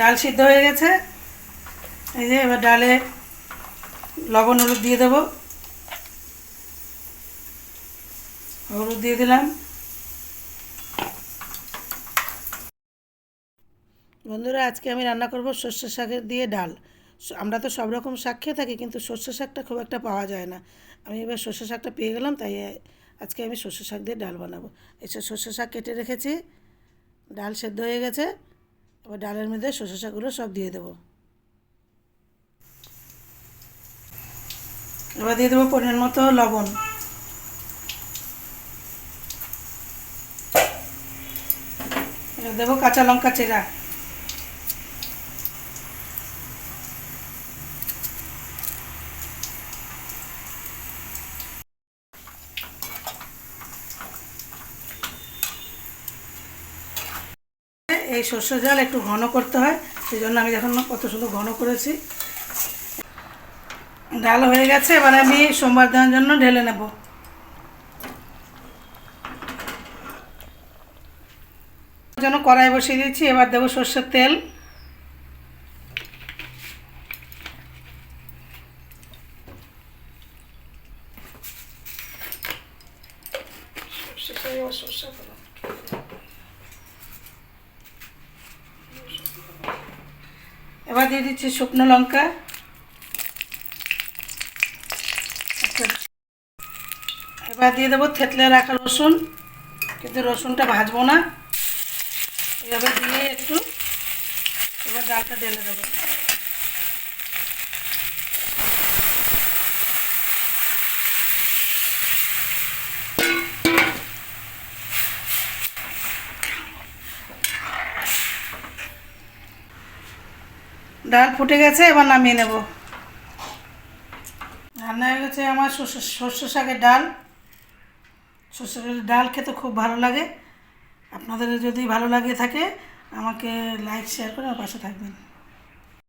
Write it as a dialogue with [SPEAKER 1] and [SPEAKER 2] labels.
[SPEAKER 1] ডাল সিদ্ধ হয়ে গেছে। এই যে এবার ডালে লবণ হলুদ দিয়ে দেবো। হলুদ দিয়ে দিলাম। বন্ধুরা, আজকে আমি রান্না করব সর্ষে শাকের দিয়ে ডাল। আমরা তো সব রকম শাক খেয়ে থাকি, কিন্তু সর্ষে শাকটা খুব একটা পাওয়া যায় না। আমি এবার সর্ষে শাকটা পেয়ে গেলাম, তাই আজকে আমি সর্ষে শাক দিয়ে ডাল বানাবো। এসে সর্ষে শাক কেটে রেখেছি, ডাল সেদ্ধ হয়ে গেছে। এবার ডালের মধ্যে শসা শাকগুলো সব দিয়ে দেবো। এবার দিয়ে দেবো পরিমাণ মতো লবণ। দেবো কাঁচা লঙ্কা চেরা। এই সর্ষে জাল একটু ঘন করতে হয়, সেই জন্য আমি দেখুন কত সুন্দর ঘন করেছি। ডাল হয়ে গেছে, এবার আমি সোমবার দেওয়ার জন্য ঢেলে নেব। জন্য কড়াই বসিয়ে দিয়েছি, এবার দেবো সর্ষের তেল। সর্ষে সর্ষে এবার দিয়ে দিচ্ছি শুকনো লঙ্কা। এবার দিয়ে দেবো থেতলে রাখা রসুন, কিন্তু রসুনটা ভাজবো না। এভাবে দিয়ে একটু এবার ডালটা ঢেলে দেবো। ডাল ফুটে গেছে, এবার নামিয়ে নেব। রান্না হয়ে গেছে আমার শস্য শস্য শাকের ডাল। শস্য শাকের ডাল খেতে খুব ভালো লাগে। আপনাদের যদি ভালো লাগে থাকে, আমাকে লাইক শেয়ার করে আমার পাশে থাকবেন।